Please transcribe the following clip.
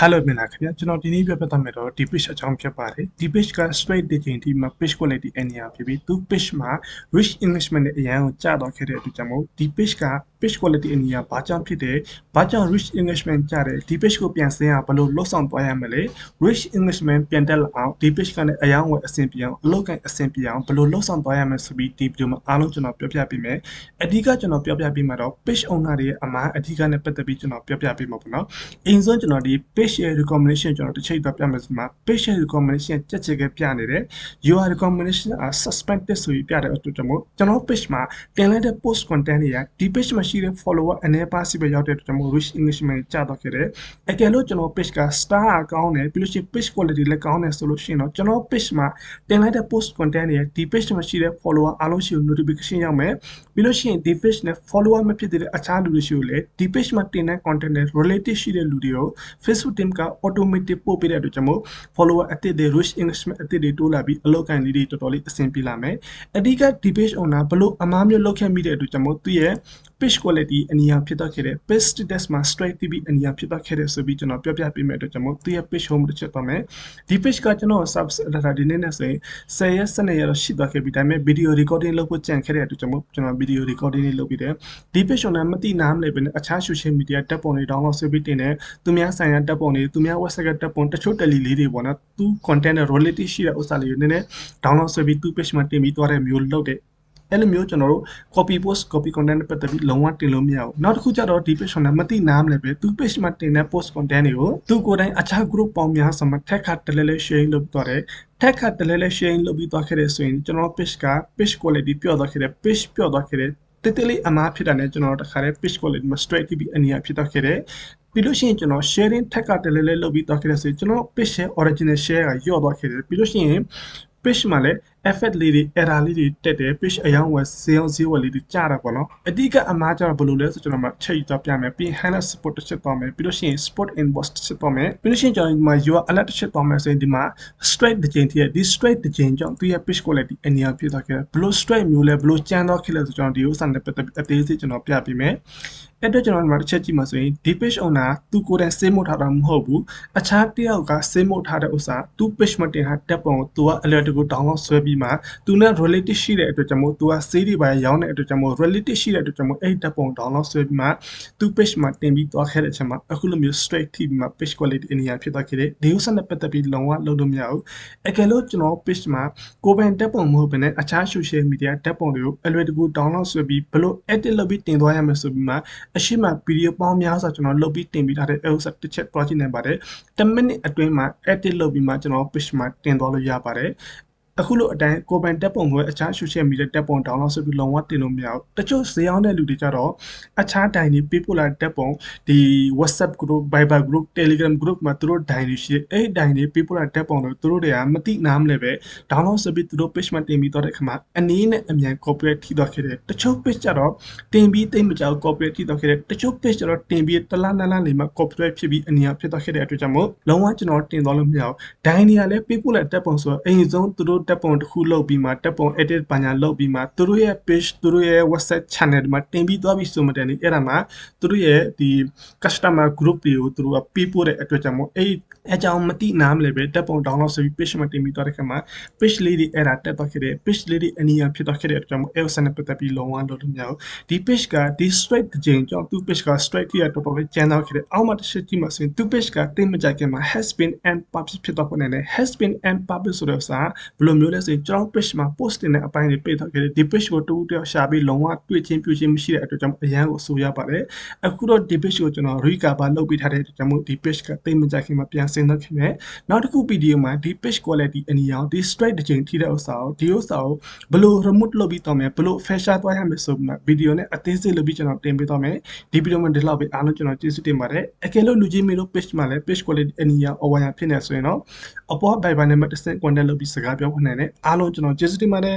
Hello မင်္ဂလာခင်ဗျာကျွန်တော်ဒီနေ့ပြပြသွားမယ်တော့ဒီ page အကြောင်းဖြစ်ပါတယ်ဒီ page က straight တစ်ချိန်ဒီမှာ page quality အနေအဖြစ်ပြီးသူ page မှာ rich englishment နဲ့အရန်ကိုကြာတော့ခဲ့တဲ့အတွက်ကြောင့်မို့ဒီ page က page quality အနေအဘာကြောင့်ဖြစ်တယ်ဘာကြောင့် rich englishment ကြာတယ်ဒီ page ကိုပြန်ဆင်းအောင်ဘယ်လိုလှုပ်ဆောင်သွားရမလဲ rich englishment ပြန်တက်လာအောင်ဒီ page ကလည်းအရန်ကိုအဆင်ပြေအောင်အလုပ်ကိုင်အဆင်ပြေအောင်ဘယ်လိုလှုပ်ဆောင်သွားရမလဲဆိုပြီးဒီ video မှာအားလုံးကျွန်တော်ပြောပြပေးမယ်အဓိကကျွန်တော်ပြောပြပေးမှာတော့ page owner တွေရဲ့အမှားအဓိကနဲ့ပတ်သက်ပြီးကျွန်တော်ပြောပြပေးမှာပေါ့နော်အရင်ဆုံးကျွန်တော်ဒီ page ရဲ့ recommendation ကျွန်တော်တစ်ချိန်တော့ပြမယ်ဆိုမှာ page ရဲ့ recommendation ကြက်ချက်ကပြနေတယ် your recommendation are suspended ဆိုပြီးပြတဲ့အတွက်ကြောင့်မို့ကျွန်တော် page မှာတင်လိုက်တဲ့ post content တွေကဒီ page မှာရှိတဲ့ follower အနေပါစီပဲရောက်တဲ့အတွက်ကြောင့်မို့ rich engagement ကျတော့ခဲ့တယ်အကယ်လို့ကျွန်တော် page က star အကောင်းတယ်ပြီးလို့ရှိရင် page quality လည်းကောင်းတယ်ဆိုလို့ရှိရင်တော့ကျွန်တော် page မှာတင်လိုက်တဲ့ post content တွေဒီ page မှာရှိတဲ့ follower အားလုံးရှိကို notification ရောက်မယ်ပြီးလို့ရှိရင်ဒီ page နဲ့ follower မဖြစ်တဲ့အခြားလူတွေရှိကိုလည်းဒီ page မှာတင်တဲ့ content နဲ့ related ရှိတဲ့လူတွေကို Facebook team က automatic ပို့ပေးတဲ့အတွက်ကြောင့်မို့ follower အသစ်တွေ rich engagement အသစ်တွေတိုးလာပြီးအလောက်ကန်လေးတွေတော်တော်လေးအဆင်ပြေလာမယ်အဓိက ဒီ page owner ဘလို့အမားမျိုးလောက်ခဲ့မိတဲ့အတွက်ကြောင့်မို့သူရဲ့ page quality အနီးအဖြစ်တော့ခဲ့တဲ့ page status မှာ strike TV အနီးအဖြစ်တော့ခဲ့တဲ့ဆိုပြီးကျွန်တော်ပြောပြပေးမယ့်အတွက်ကြောင့်မို့သူရဲ့ page home တစ်ချက်တော့မယ်ဒီ page ကကျွန်တော် service data ဒီနေ့နဲ့ဆိုရင်10ရက်12ရက်တော့ရှိသွားခဲ့ပြီဒါပေမဲ့ video recording လုပ်ဖို့ကြံခဲ့တဲ့အတွက်ကြောင့်မို့ကျွန်တော် video recording လေးလုပ်ပြီးတယ်ဒီ page owner မသိနားမလဲပဲနဲ့အခြား social media တက်ပုံတွေ download ဆွဲပြီးတင်တယ်သူများဆိုင်ရာတက်ပုံတွေသူများ website ကတက်ပုံတချို့ tele လေးတွေပေါ့နော်သူ content နဲ့ related ရှိတဲ့ဥစ္စာလေးတွေနည်းနည်း download ဆွဲပြီးသူ page မှာတင်ပြီးသွားတဲ့မျိုးလုပ်တဲ့ အဲ့လိုမျိုးကျွန်တော်တို့ copy post copy content နဲ့ပတ်သက်ပြီးလုံးဝတင်လို့မရဘူးနောက်တစ်ခုကျတော့ဒီ page နဲ့မသိနားမလဲပဲသူ page မှာတင်တဲ့ post content တွေကိုသူကိုယ်တိုင်အခြား group ပေါင်းများစွာမှာ tag ခတ်တလဲလဲ sharing လုပ်သွားတယ် tag ခတ်တလဲလဲ sharing လုပ်ပြီးသွားခဲ့တဲ့ဆိုရင်ကျွန်တော် page က page quality ပျော့သွားခဲ့တယ် page ပျော့သွားခဲ့တယ်တိတိလေးအမားဖြစ်တာနဲ့ကျွန်တော်တခါတည်း page quality မှာ straight TV အနည်းအဖြစ်သွားခဲ့တယ်ပြီးလို့ရှိရင်ကျွန်တော် sharing tag ကတလဲလဲလုပ်ပြီးသွားခဲ့တဲ့ဆိုရင်ကျွန်တော် page ရဲ့ original share ကညော့သွားခဲ့တယ်ပြီးလို့ရှိရင် page မှာလည်း effect လေးတွေ error လေးတွေတက်တယ် page အယောင်ဝယ်ဈေးအောင်ဈေးဝယ်လေးတွေကျတာပေါ့နော်အဓိကအမှားကျတော့ဘယ်လိုလဲဆိုကျွန်တော်မှချိန်တော့ပြမယ်ပြီး highlight support တစ်ချက်တော့မယ်ပြီးလို့ရှိရင် sport inbox တစ်ချက်တော့မယ်ပြီးလို့ရှိရင်ကျွန်တော်ဒီမှာ your alert တစ်ချက်တော့မယ်ဆိုရင်ဒီမှာ straight တစ်ချိန်တည်းဒီ straight တစ်ချိန်ကြောင့်သူရဲ့ page quality အနည်းအဖြစ်သွားခဲ့တယ်ဘယ်လို straight မျိုးလဲဘယ်လိုကျန်းတော့ခဲ့လဲဆိုကျွန်တော်ဒီဥစ္စာနဲ့ပတ်သက်ပြီးအသေးစိတ်ကျွန်တော်ပြပေးမယ် အဲ့တော့ကျွန်တော်ဒီမှာတစ်ချက်ကြည့်မှာဆိုရင် ဒီ page owner သူကိုယ်တိုင်စေးမို့ထားတာမဟုတ်ဘူးအခြားတစ်ယောက်ကစေးမို့ထားတဲ့ဥစ္စာသူ page မှာတင်ထားတက်ပုံကိုသူက alert ကို download ဆွဲပြီးမှသူနဲ့ related ရှိတဲ့အတွက်ကြောင့်မို့သူကစေးတွေပါရောင်းတဲ့အတွက်ကြောင့်မို့ related ရှိတဲ့အတွက်ကြောင့်မို့အဲ့တက်ပုံ download ဆွဲပြီးမှသူ page မှာတင်ပြီးသွားခဲ့တဲ့အချိန်မှာအခုလိုမျိုး straight ထိပြီးမှ page quality အနေနဲ့ဖြစ်သွားခဲ့တယ်ဒီဥစ္စာနဲ့ပတ်သက်ပြီးလုံးဝလုပ်လို့မရဘူးအကယ်လို့ကျွန်တော် page မှာကိုယ်ပိုင်တက်ပုံမဟုတ်ဘဲနဲ့အခြား social media တက်ပုံတွေကိုအလွယ်တကူ download ဆွဲပြီးဘလို့ edit လုပ်ပြီးတင်သွားရမယ်ဆိုပြီးမှအရှိမ video ပေါင်းများစွာကျွန်တော်လုပ်ပြီးတင်ပြီးထားတဲ့ဥစ္စာတစ်ချက်တွားကြည့်နိုင်ပါတယ်10 minute အတွင်းမှာ edit လုပ်ပြီးမှကျွန်တော် page မှာတင်သွားလို့ရပါတယ် အခုလိုအတိုင်းကိုပိုင်တက်ပုံကိုအခြား social media တက်ပုံ download ဆိုပြီးလုံးဝတင်လို့မရဘူးတချို့ဈေးအောင်တဲ့လူတွေကြတော့အခြားဒိုင်တွေပေးပို့လာတက်ပုံဒီ WhatsApp group Viber group Telegram group မှာသူတို့ဒိုင်တွေရှိတယ်အဲ့ဒိုင်တွေပေးပို့လာတက်ပုံတော့သူတို့တွေကမသိနားမလဲပဲ download ဆိုပြီးသူတို့ page မှာတင်ပြီးတော့တဲ့ခါမှာအနည်းနဲ့အမြန် copyright ထိတော့ခဲ့တယ်တချို့ page ကြတော့တင်ပြီးတိတ်မကြောက် copyright ထိတော့ခဲ့တယ်တချို့ page ကြတော့တင်ပြီးတလားနလားလေးမှာ copyright ဖြစ်ပြီးအနည်းဖြစ်တော့ခဲ့တဲ့အတွက်ကြောင့်မို့လုံးဝကျွန်တော်တင်သွားလို့မရဘူးဒိုင်တွေကလည်းပေးပို့လာတက်ပုံဆိုတော့အရင်ဆုံးသူတို့တက်ပုံတစ်ခုလုပ်ပြီးမှတက်ပုံ edit ပညာလုပ်ပြီးမှသူတို့ရဲ့ page သူတို့ရဲ့ website channel တွေမှာတင်ပြီးသွားပြီးဆိုမှတယ်လေအဲ့ဒါမှာသူတို့ရဲ့ဒီ customer group တွေကိုသူတို့ကပေးပို့တဲ့အတွက်ကြောင့်မို့အဲ့အကြောင်းမသိနားမလဲပဲတက်ပုံ download ဆိုပြီး page မှာတင်ပြီးသွားတဲ့ခါမှာ page လေးတွေအဲ့ဒါတက်သွားခဲ့တယ် page လေးတွေအနည်းအဖြစ်သွားခဲ့တဲ့အတွက်ကြောင့်မို့ AOS နဲ့ပတ်သက်ပြီးလုံးဝလုပ်လို့မရဘူးဒီ page ကဒီ straight တစ်ချိန်ကြောင့်သူ page က straight ထိရတော်တော်လေးကျန်းတော့ခဲ့တယ်အောက်မှာတစ်ချက်ကြည့်မှဆိုရင်သူ page ကတိတ်မကြခင်မှာ has been and published ဖြစ်တော့နေတယ် has been and published ဆိုတဲ့စာဘယ်လိုမျိုးလဲဆိုရင်ကျွန်တော် page မှာ post တင်တဲ့အပိုင်းတွေပိတ်ထားခဲ့တယ်ဒီ page ကိုတူတူတယောက်ရှာပြီးလုံးဝတွေ့ချင်းပြချင်းမရှိတဲ့အတွက်ကြောင့်အရန်ကိုဆိုရပါတယ်အခုတော့ဒီ page ကိုကျွန်တော် recover လုပ်ပေးထားတဲ့အတွက်ကြောင့်မို့ဒီ page ကတိတ်မကြခင်မှာပြန်ဆင်းတော့ခင်မယ်နောက်တစ်ခု video မှာဒီ page quality အနည်းအောင်ဒီ straight တစ်ချိန်ထိတဲ့ဥစ္စာကိုဒီဥစ္စာကိုဘယ်လို remote လုပ်ပြီးတော့မယ်ဘယ်လို fashion သွားရမယ်ဆိုပြီးမှ video နဲ့အသေးစိတ်လုပ်ပြီးကျွန်တော်တင်ပေးတော့မယ်ဒီ video မှာဒီလောက်ပဲအားလုံးကျွန်တော်ကျေးဇူးတင်ပါတယ်အကယ်လို့လူကြီးမင်းတို့ page မှာလည်း page quality အနည်းအောင် over ဖြစ်နေဆိုရင်တော့အပေါ် Viber နဲ့မတစ်ဆင့် contact လုပ်ပြီးစကားပြောခွင့်နိုင်တယ်အားလုံးကျွန်တော်ကျေးဇူးတင်ပါတယ်